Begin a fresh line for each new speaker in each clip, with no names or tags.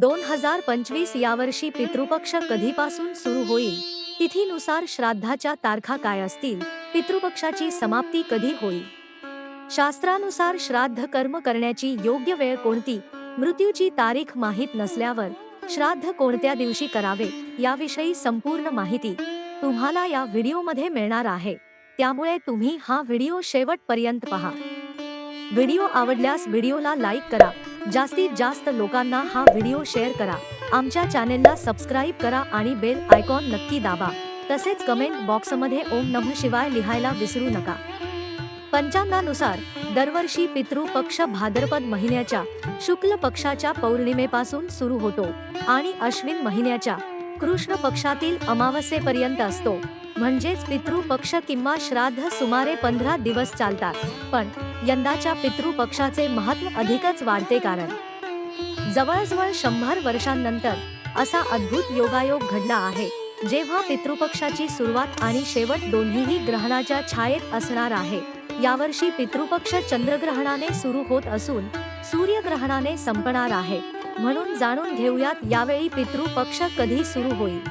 दोन हजार पंचवीस यावर्षी पितृपक्ष कधीपासून सुरू होईल? तिथीनुसार श्राद्धाच्या तारखा काय असतील? पितृपक्षाची समाप्ती कधी होईल? शास्त्रानुसार श्राद्ध कर्म करण्याची योग्य वेळ कोणती? मृत्यूची तारीख माहीत नसल्यावर श्राद्ध कोणत्या दिवशी करावे? याविषयी संपूर्ण माहिती तुम्हाला या व्हिडिओमध्ये मिळणार आहे. त्यामुळे तुम्ही हा व्हिडिओ शेवटपर्यंत पहा. व्हिडिओ आवडल्यास व्हिडिओला लाईक करा. जास्तीत जास्त लोकांना हा व्हिडिओ शेअर करा. आमच्या चॅनेलला सबस्क्राईब करा आणि बेल आयकॉन नक्की दाबा. तसेच कमेंट बॉक्समध्ये ओम नमः शिवाय लिहायला विसरू नका. पंचांगानुसार दरवर्षी पितृ पक्ष भाद्रपद महिन्याच्या शुक्ल पक्षाच्या पौर्णिमेपासून सुरू होतो आणि अश्विन महिन्याच्या कृष्ण पक्षातील अमावस्येपर्यंत असतो. म्हणजेच पितृ पक्ष किंवा श्राद्ध सुमारे पंधरा दिवस चालतात. पण यंदाच्या पितृ पक्षाचे महत्त्व अधिकच वाढते कारण जवळजवळ शंभर वर्षांनंतर असा अद्भुत योगायोग घडला आहे जेव्हा पितृपक्षाची सुरुवात आणि शेवट दोन्हीही ग्रहणाच्या छायेत असणार आहे. यावर्षी पितृपक्ष चंद्रग्रहणाने सुरू होत असून सूर्यग्रहणाने संपणार आहे. म्हणून जाणून घेऊयात यावेळी पितृपक्ष कधी सुरू होईल.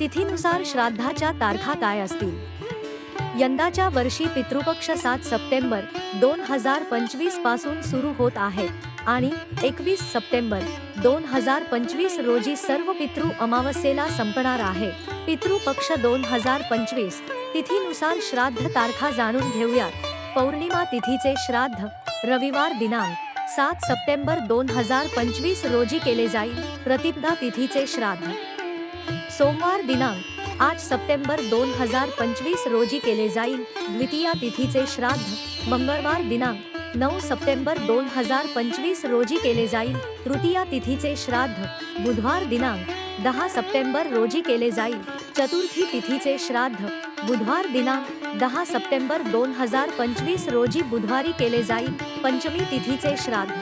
तिथीनुसार श्राद्धाच्या तारखा काय असतील? यंदाच्या वर्षी पितृपक्ष सात सप्टेंबर दोन हजार पंचवीसपासून सुरू होत आहे आणि एकवीस सप्टेंबर दोन हजार पंचवीस रोजी सर्व पितृ अमावस्येला संपणार आहे. पितृपक्ष दोन हजार पंचवीस तिथीनुसार श्राद्ध तारखा जाणून घेऊयात. पौर्णिमा तिथीचे श्राद्ध रविवार दिनांक सात सप्टेंबर दोन हज़ार पंचवीस रोजी केले जाईल प्रतिपदा तिथीचे श्राद्ध. सोमवार दिनांक आठ सप्टेंबर दोन हज़ार पंचवीस रोजी केले जाईल द्वितीया तिथीचे श्राद्ध. मंगळवार दिनांक नऊ सप्टेंबर दोन हज़ार पंचवीस रोजी केले जाईल तृतीया तिथीचे श्राद्ध. बुधवार दिनांक दहा सप्टेंबर रोजी केले जाईल चतुर्थी तिथीचे श्राद्ध. बुधवार दिनांक दहा सप्टेंबर दोन हजार पंचवीस रोजी बुधवारी केले जाईल पंचमी तिथीचे श्राद्ध.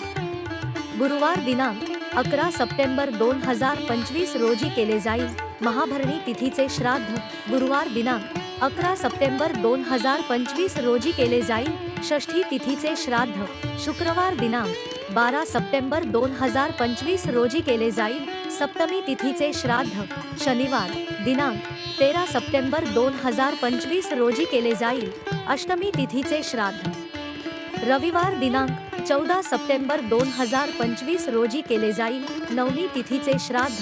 गुरुवार दिनांक अकरा सप्टेंबर दोन हजार पंचवीस रोजी केले जाईल महाभरणी तिथीचे श्राद्ध. गुरुवार दिनांक अकरा सप्टेंबर दोन हजार पंचवीस रोजी केले जाईल षष्ठी तिथीचे श्राद्ध. शुक्रवार दिनांक बारा सप्टेंबर दोन हज़ार पंचवीस रोजी केले जाईल सप्तमी तिथीचे श्राद्ध. शनिवार, दिनांक तेरा सप्टेंबर दोन हज़ार पंचवीस रोजी केले जाईल अष्टमी तिथीचे श्राद्ध. रविवार, दिनांक चौदा सप्टेंबर दोन हज़ार पंचवीस रोजी केले जाईल नवमी तिथीचे श्राद्ध.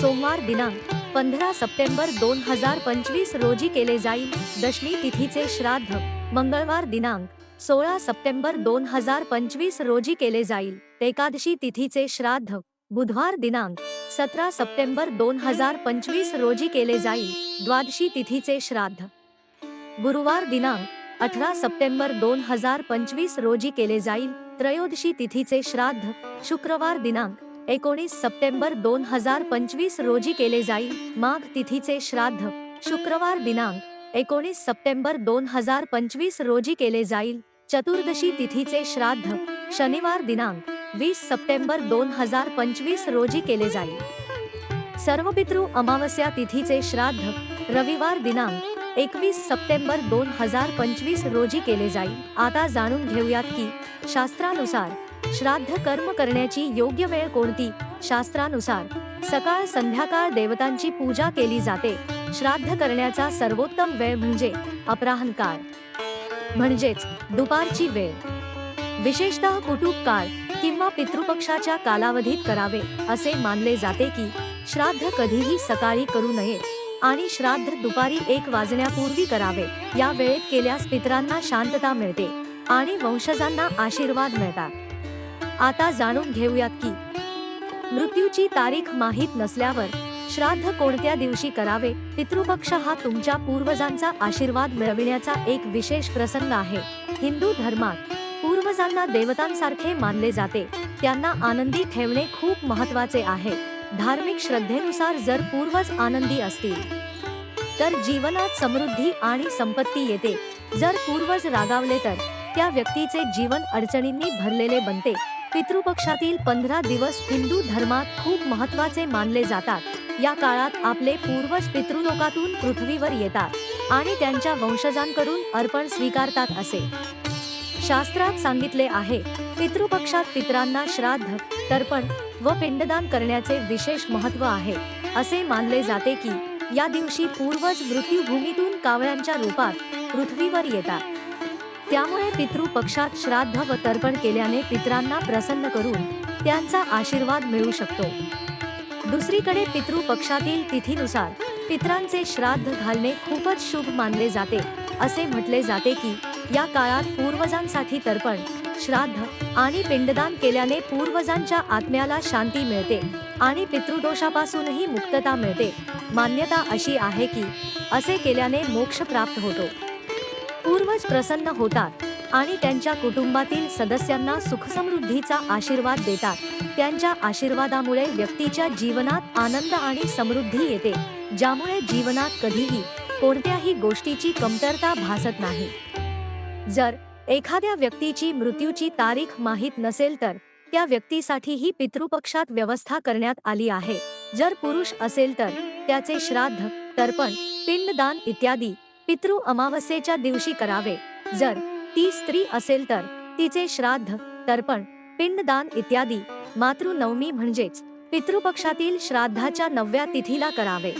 सोमवार, दिनांक पंधरा सप्टेंबर दोन हज़ार पंचवीस रोजी केले जाईल दशमी तिथीचे श्राद्ध. मंगळवार, दिनांक सोळा सप्टेंबर दोन हजार पंचवीस रोजी केले जाईल. एकादशी तिथीचे श्राद्ध. बुधवार दिनांक सतरा सप्टेंबर दोन हजार पंचवीस रोजी केले जाईल. द्वादशी तिथीचे श्राद्ध. गुरुवार दिनांक अठरा सप्टेंबर दोन हजार पंचवीस रोजी केले जाईल. त्रयोदशी तिथीचे श्राद्ध. शुक्रवार दिनांक एकोणीस सप्टेंबर दोन हजार पंचवीस रोजी केले जाईल. माघ तिथीचे श्राद्ध. शुक्रवार दिनांक एकोणीस सप्टेंबर दोन हजार पंचवीस रोजी केले जाईल. चतुर्दशी तिथीचे श्राद्ध शनिवार दिनांक वीस सप्टेंबर दोन हजार पंचवीस रोजी केले जाईल. सर्व पितृ अमावस्या तिथीचे श्राद्ध रविवार दिनांक एकवीस सप्टेंबर दोन हजार पंचवीस रोजी केले जाईल. आता जाणून घेऊयात की शास्त्रानुसार श्राद्ध कर्म करण्याची योग्य वेळ कोणती? शास्त्रानुसार सकाळ संध्याकाळ देवतांची पूजा केली जाते. श्राद्ध करण्याचा सर्वोत्तम वेळ म्हणजे अपराहन काळ म्हणजेच दुपारची वेळ. विशेषतः कुटुंब काळ किंवा पितृपक्षाच्या कालावधीत करावे असे मानले जाते की श्राद्ध कधीही सकाळी करू नये आणि श्राद्ध दुपारी एक वाजण्यापूर्वी करावे. या वेळेत केल्यास पितरांना शांतता मिळते आणि वंशजांना आशीर्वाद मिळतात. आता जाणून घेऊयात की मृत्यूची तारीख माहीत नसल्यावर श्राद्ध कोणत्या दिवशी करावे? पितृपक्ष हा तुमच्या पूर्वजांचा आशीर्वाद मिळविण्याचा एक विशेष प्रसंग आहे. हिंदू धर्मात पूर्वजांना देवतांसारखे मानले जाते. त्यांना आनंदी ठेवणे खूप महत्त्वाचे आहे. धार्मिक श्रद्धेनुसार जर पूर्वज आनंदी असतील तर जीवनात समृद्धी आणि संपत्ती येते. जर पूर्वज रागावले तर त्या व्यक्तीचे जीवन अडचणींनी भरलेले बनते. पितृपक्षातील पंधरा दिवस हिंदू धर्मात खूप महत्त्वाचे मानले जातात. या काळात आपले पूर्वज पितृलोकातून पृथ्वीवर येतात आणि त्यांच्या वंशजांकडून अर्पण स्वीकारतात असे. शास्त्रात सांगितले आहे पितृपक्षात पितरांना श्राद्ध तर्पण व पिंडदान करण्याचे विशेष महत्त्व आहे असे मानले जाते की या दिवशी पूर्वज मृत्यूभूमीतून कावळ्यांच्या रूपात पृथ्वीवर येतात. त्यामुळे पितृपक्षात श्राद्ध व तर्पण केल्याने पितरांना प्रसन्न करून त्यांचा आशीर्वाद मिळू शकतो. दुसरीकडे पितृ पक्षातील तिथीनुसार पितरांचे श्राद्ध घालणे खूपच शुभ मानले जाते. असे म्हटले जाते की या काळात पूर्वजांसाठी तर्पण श्राद्ध आणि पिंडदान केल्याने पूर्वजांच्या आत्म्याला शांती मिळते आणि पितृदोषापासूनही मुक्तता मिळते. मान्यता अशी आहे की असे केल्याने मोक्ष प्राप्त होतो. पूर्वज प्रसन्न होतात. आणि त्यांच्या कुटुंबातील सदस्यांना सुखसमृद्धीचा आशीर्वाद देतात. त्यांच्या आशीर्वादामुळे व्यक्तीच्या जीवनात आनंद आणि समृद्धी येते ज्यामुळे जीवनात कधीही कोणत्याही गोष्टीची कमतरता भासत नाही. जर एखाद्या व्यक्तीची मृत्यूची तारीख माहीत नसेल तर त्या व्यक्तीसाठीही पितृपक्षात व्यवस्था करण्यात आली आहे. जर पुरुष असेल तर त्याचे श्राद्ध तर्पण पिंडदान इत्यादी पितृ अमावस्येच्या दिवशी करावे. जर ती स्त्री असेल तर तिचे श्राद्ध तर्पण पिंडदान इत्यादी मातृनवमी म्हणजेच पितृपक्षातील श्राद्धाच्या नवव्या तिथीला करावे.